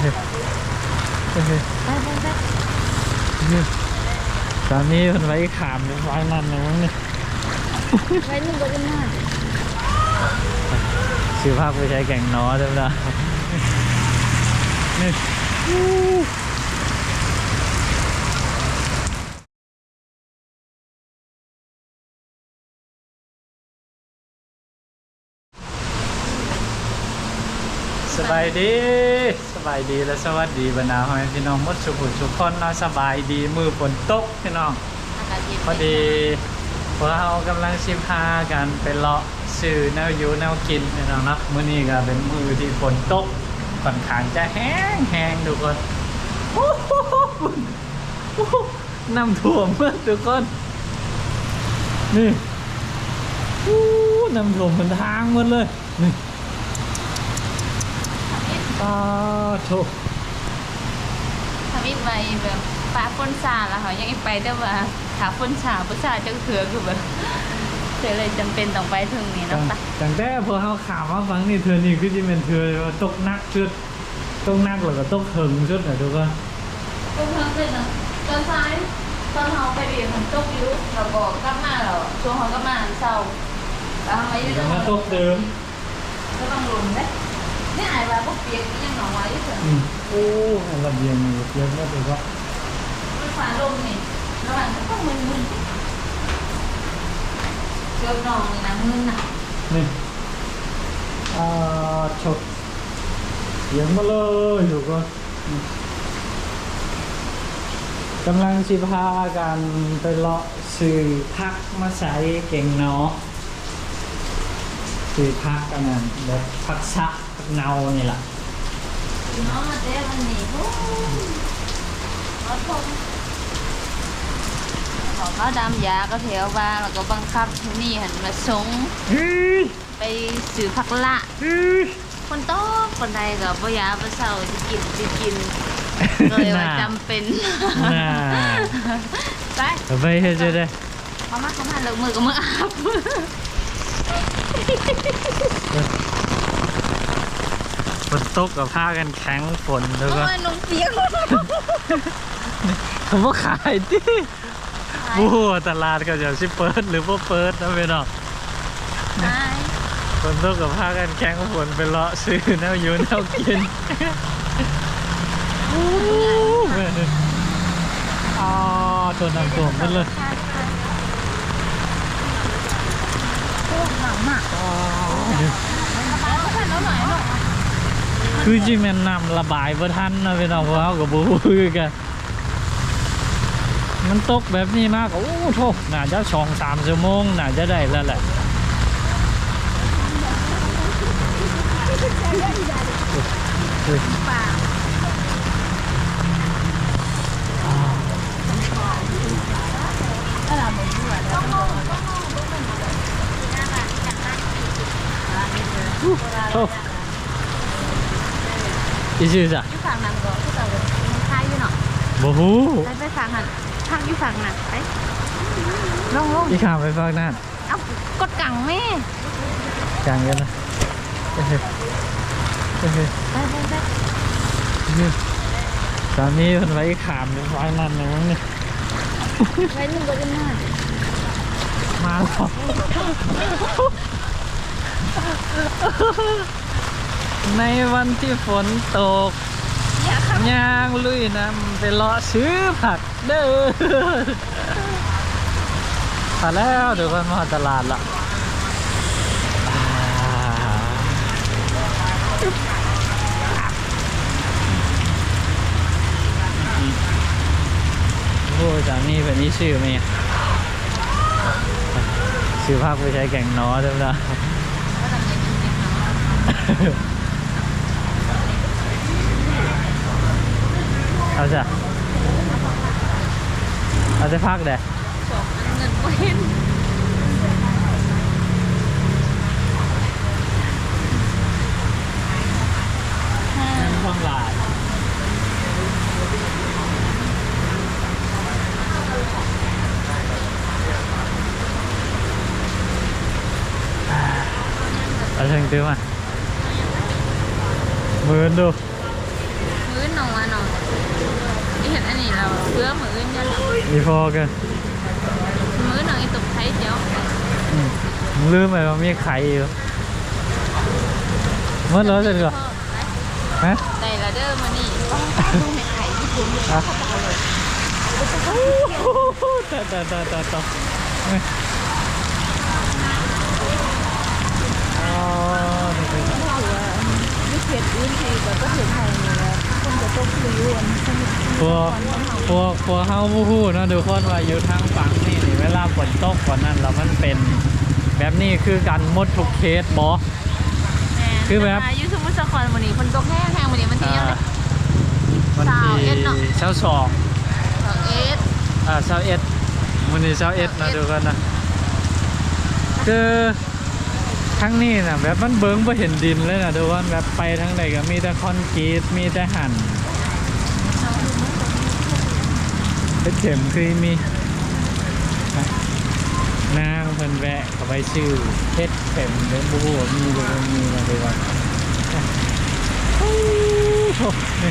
ไปไปไปตอนนี้มันไว้ขามไว้นั่นนะมั้งเนี่ยไปนู่นไปกันหน้าชื่อภาคไปใช้แก่งน้อใช่ไหมล่ะนี่สบายดีส บายดีและสวัสดีบรรดาพ่อแม่พี่น้องหมดสุขุมสุขคนเนาะสบายดีมือฝนตกพี่น้องอากาศเย็นพอดีพวกเรากำลังชิมพากันไปเลาะซื้อแนวอยูแนวกินพี่น้องเนาะมื้อนี้ก็เป็นมือที่ฝนตกค่อนข้างจะแห้งแห้งทุกคนโอ้โหโอ้โหน้ำท่วมเมื่อทุกคนนี่โอ้น้ำท่วมมันทางหมดเลยนี่ ตาโถทำอีกไปแบบฟ้าฝนซาแล้วเขายังอีกไปแต่ว่าขาฝนชาฝนชาจังเถือคือแบบเธอเลยจำเป็นต้องไปถึงนี่ตั้เนาะงปะตั้งแต่พอเขาข่าวมาฟังนี่เธอนี่คือจะเป็นเธอว่าตกหนักชุดตกหนักแล้วก็ตกหึงชุดนะทุกคนตรงทางเป็นเนาะตอนซ้ายตอนเขาไปเรียนมันตกอยู่เราบอกกลับมาเราช่วงเขาก็มาเศร้าแล้วเขาไม่ได้แล้วก็ตกเดิมก็ต้องลุ้นเด้ นี่ไอ้ว่าพวกเปียกนี่ยังหนองไว้อยู่เถอะอืมโอ้ระเบียงนี่เยอะมากเลยก็มันฟ้าลมนี่ระหว่างก็ต้องมึนๆเจ้าน้องนี่นะมึนน่ะนี่อ่าฉดเสียงมาเลยทุกคนอืมกำลังชิพากันไปเลาะสื่อพักมาใส่เก่งเนาะสื่อพักกันนั่นแบบพักชะพัก เนานี่แหละน้องมาเต้วันนี้โอ้รถผมขอข้าวดำยาก็เทียวบ้างแล้วก็บังคับที่นี่หันมาสงเฮ้ยไปสื่อพักละเฮ้ยคนโต๊ะคนใดก็บ่ยาบ่เศร้าจะกินจะกินก็เลยว่าจำเป็นน่าไปเอาไปเฮ็ดจะได้เข้ามาเข้ามาเลิกมือก็มืออาบฝน ตกกับผ้ากันแข็งฝนแล้วโอ้ก็ยนมเปียกเขาบอกขายดิบู้ตลาดก็จะสิเปิดหรือว่าเปิดนะพี่น้องใช่ฝนตกกับผ้ากันแข็งฝนไปเลาะซื้อแนวอยู่แนวกินแม่นี่อ๋อตัวน้ำท่วมหมันเลยโอ้หนาวมากอ๋อ คือจิแม่นนำระบายบ่ทันนะพี่น้องเาะเขากับบูคือกันมันตกแบบนี้มาก โอ้โทน่าจะสองสามชั่วโมงน่าจะได้แล้วแหละโอ้ อีชื่อจ้ะอยู่ฝั่งนั้นก็ที่เรามันคายอยู่เนาะบ่ฮู้ไปไปฝั่งนั้นพักอยู่ฝั่งนั้นไปลงลงอีข้ามไปฟังนั่นเอ้ากดกังแม่กลางกันนะเฮ้ยเฮ้ยไปไปไปเฮ้ยตอนนี้มันไว้ขามไปฟังนั่นนะมั้งเนี่ยไปนู่นไปกันหน้ามาแล้ว ในวันที่ฝนตกอย่าขับย่างลุยน้ำไปเลาะซื้อผักเด้อมาแล้วเดี๋ยวกันมาตลาดละอ่าโอ้จานี่เป็นนี่ชื่อไหมอะชื่อภาคไปใช้แก่งน้อใช่ไหมล่ะ ก็ทำ เอาจ้ะเอาจะพักเด้สองอันเงินก็เห็นห้องลายเอาเชิงตื้อมามือดู มือ นน้องว่าน้องนี่เห็นอันนี้ เราเพื่อมืออื่นเนี่ยมีพอกันมือน้องอีตกไทยเดียวอืมลืมไปว่ามีไข่อยู่หมดแล้วจะเหรอฮะได้ละเด้อมานี่ลูกให้ไข่ที่คุณฮะตาตาตาตาตาอ๋อนี่เป็นไม่เผ็ดอื่นไทยก็เผ็ดไทยนี่แหละ คนจะต้มคือยุ่นพวกพวกพวกเฮาผู้พูดนะทุกคนว่าอยู่ทางฝั่งนี่นี่เวลาฝนตกกว่านั้นแล้วมันเป็น แบบนี้คือการหมดทุกเคสบอคือแบบยูสมุทรสาครวันนี้คนตกแห้งแห้งวันนี้มันที่ยังไงวันสาวที่เอ็ดเนอะเช้าสองสองเอสอ่าเช้าเอ็ดวันนี้เช้าเอ็ดนะเช้าเอ็ดทุกคนนะคือ ทั้งนี้นะแบบมันเบิ้งไ่เห็นดินเลยนะทุกคนแบบไปทั้งไหนก็มีแต่คอนกรีตมีแต่หั่นเพชรเข็มคือมีนางเพิ่นแวะเข้าไปชื่อเพชรเข็มเดินบูบูมีเลยมีมาเลยว่านี่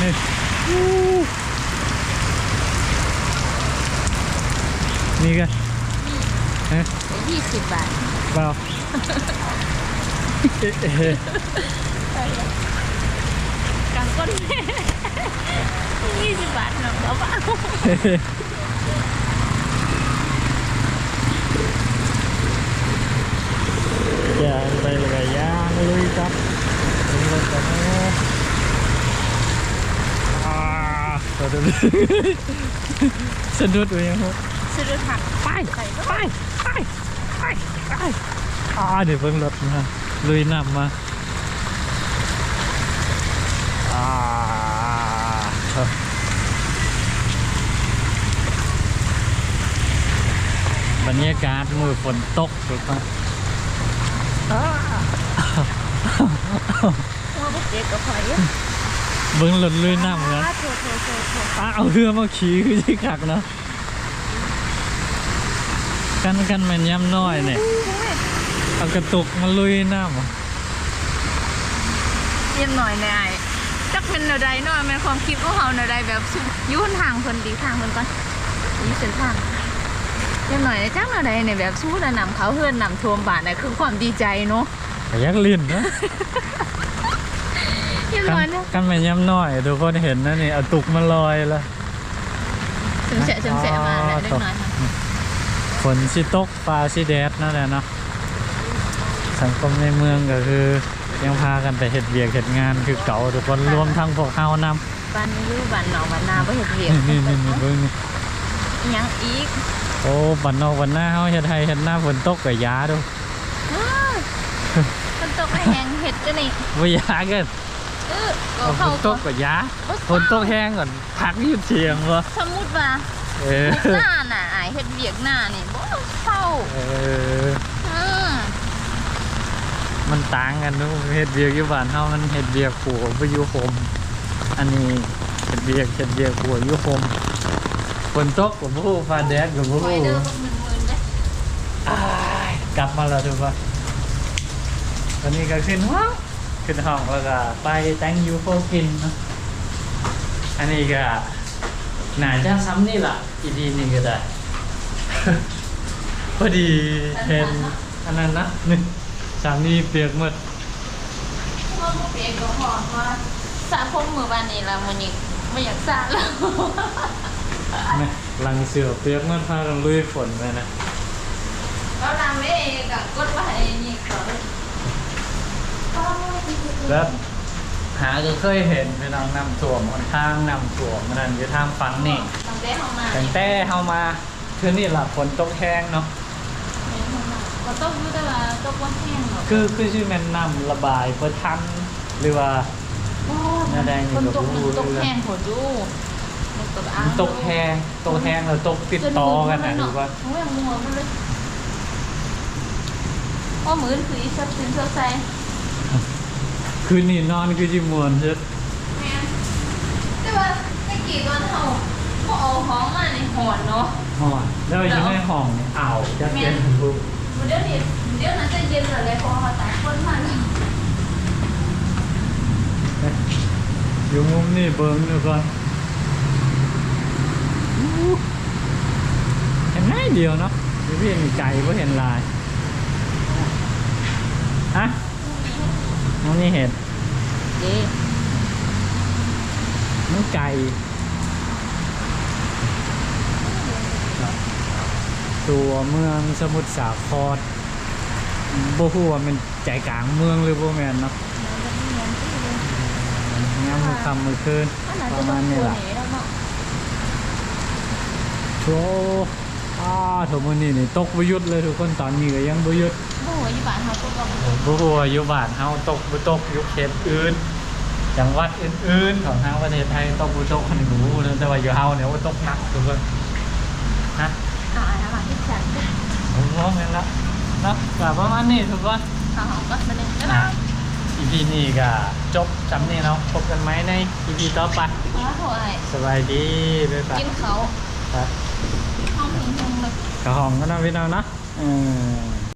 นี่นี่กันฮะ ยี่สิบบาทเปล่าเอ๊ะเอ๊ะกางก้นแม่ยี่สิบบาทหนึ่งเขาเปล่าย่างไปเลยก็ย่างลุยครับลุยรถกันนะอ่าสะดุดสะดุดไปยังครับซื้อผักไปไปไปไปไปไป อ่าเดี๋ยวเพิ่งรถมาลุยน้ำมาอ่าบรรยากาศมือฝนตกถูกไหมว่าพวกเด็กก็พอยเบิ้งหล่นลุยน้ำกันโถโถโถโถอะเอาเรือมาขี่คือที่ขักเนาะ กันกันแมันย่ำน้อยเนี่ยเอากระตุกมาลุยน้ำอะเยี่ยมหน่อยในไอ้จักเป็นแนวใดเนาะแม่นความคิดของเขาแนวใดแบบสุยุ่นทางเพิ่นดีทางเพิ่นก่อนนี่เส้นทางเยี่ยมหน่อยในจักแนวใดเนี่ยแบบสู้แล้วนำเขาเฮือนนำท่วมบ้านน่ะคือความดีใจเนาะแต่ยักลิ้นนะเยี่ยมกัหน่อยนเนาะกันแมันย่ำน้อยทุกคนเห็นนะนี่เอาตุกมาลอยแล้วเสมเสะเสมเสะมาแล้วเล็กน้อยค่ะฝ นสิตกฟ้าสิแดดนั่นแหละเนาะสังคมในเมืองก็คือ ยังพากันไปเห็ดเวียกเห็ดงานคือเก่าทุกคนรวมทั้งพวกเฮานบ้านนี้อยู่บ้านหนองบ้านนาบ่เฮ็ดเวียกำนี่นี่นี่เบิ่งนี่อิหยังอีกโอ้บันนอกบันหน้าเฮาเฮ็ดให้เฮ็ดหน้าฝนตกก็ยาดูอ้าวมันตกไม่แห้งเห็ดก็นี่บ่ยากันเออก็เอาฝเข้านตก็กก็ยาฝนตกแห้งก่อนพักอยู่เชียงบ่สมมุติว่า เออหน้าน่ะอายเฮ็ดเวียกหน้านี่บ่เข้าเอออืมมันต่างกันเนาะเฮ็ดเวียกอยู่บ้านเฮามันเฮ็ดเวียกผัวบ่อยู่โฮมอันนี้เฮ็ดเวียกเฮ็ดเวียกผัวอยู่โฮมฝนตกก็บ่ฮู้ฟ้าแดดก็บ่คอฮู้ยเด้อพวกมึนๆเด้อ้ายกลับมาแล้วทุกคนตอนนี้ก็ขึ้นห้องขึ้นห้องแล้วก็ไปแต่งยูโฟกินเนาะอันนี้ก็ น่าจะซ้ำนี่ล่ะ อีดีนี่ก็ได้ พอดีเห็นอันนั้นนะนี่สามีเปียกหมดพวกบ่เปียกก็ฮอดว่าสระผมมื้อวานนี้แล้วมื้อนี้บ่อยากสระแล้วนะลังเสือเปียกหมดพากันลุยฝนไปนะแล้วนางเว้ก็กดไว้นี่ก่อนเลยแล้ว หาก็เคยเห็นพี่น้องนำถ่วมคนทางนำถ่วมมันนั่นอยู่ทางฝั่งนี่ตั้งแต่เฮามาตั้งแต่เฮามาคือนี่ล่ะฝนตกแห้งเนาะก็ต้องอยู่แต่ว่าตกบ่แห้งหรอกคือคือชื่อแม่นน้ำระบายเพื่อทันหรือว่าโอ้หน้าแดงอยู่คนกับตกผู้ตกเรือแห้งโหดอยู่มันตกอ่างตกแห้งตกแห้งแล้วตกติดต่อกันนะหรือว่าโอ้ยมัวมันเลยว่ามือนคืออีสับสินเซอร์ไซ คืนนี้นอนคือจิมวนเช็ดแม่แต่ว่าตะกี้ตอนเขาเขาเอาห้องมาในหอนเนาะหอนแล้วอยู่ในห้องอ่าวจะเป็นผู้เดี๋ยวนี้เดี๋ยวนั้นจะเย็นเลยพอเขาตากคนมาแล้วอยู่มุมนี่เบิ้งทุกคนอู้เห็นง่ายเดียวเนาะอยู่เพียงไก่ก็เห็นลายฮะ น้องนี่เห็ดเด้น้องไก่ตัวเมืองสมุทรสาครบ่ฮู้ว่ามันใจกลางเมืองหรือบ่แม่นเนาะงามมือค่ำมือคืนประมาณนี้ล่ะโธ่อ้าโถมือนี่นี่ตกบหยุดเลยทุกคนตอนนี้ก็ยังบหยุด โอ้ยอยู่บ้านเฮาก็บ่บ่ฮู้ว่าอยู่บ้านเฮาตกบ่ตกอยู่เขตอื่น จังหวัดอื่นๆของทางประเทศไทยตกบ่ตกอันนี้บ่รู้เลยแต่ว่าอยู่เฮาเนี่ยว่าตกหนักทุกคนฮะอ่าแล้วมาที่ฉันผมมองเห็นแล้วเนาะก็ประมาณนี้ทุกคนข้าวหอมก็มาเลยแล้วอะนะ EP นี้ก็จบจำนี่เนาะพบกันไหมใน EP ต่อไปขอโทษให้สบายดีบ๊ายบายกินเขาครับห้องหิงๆเลยกระหองก็นะพี่น้องเนาะเออ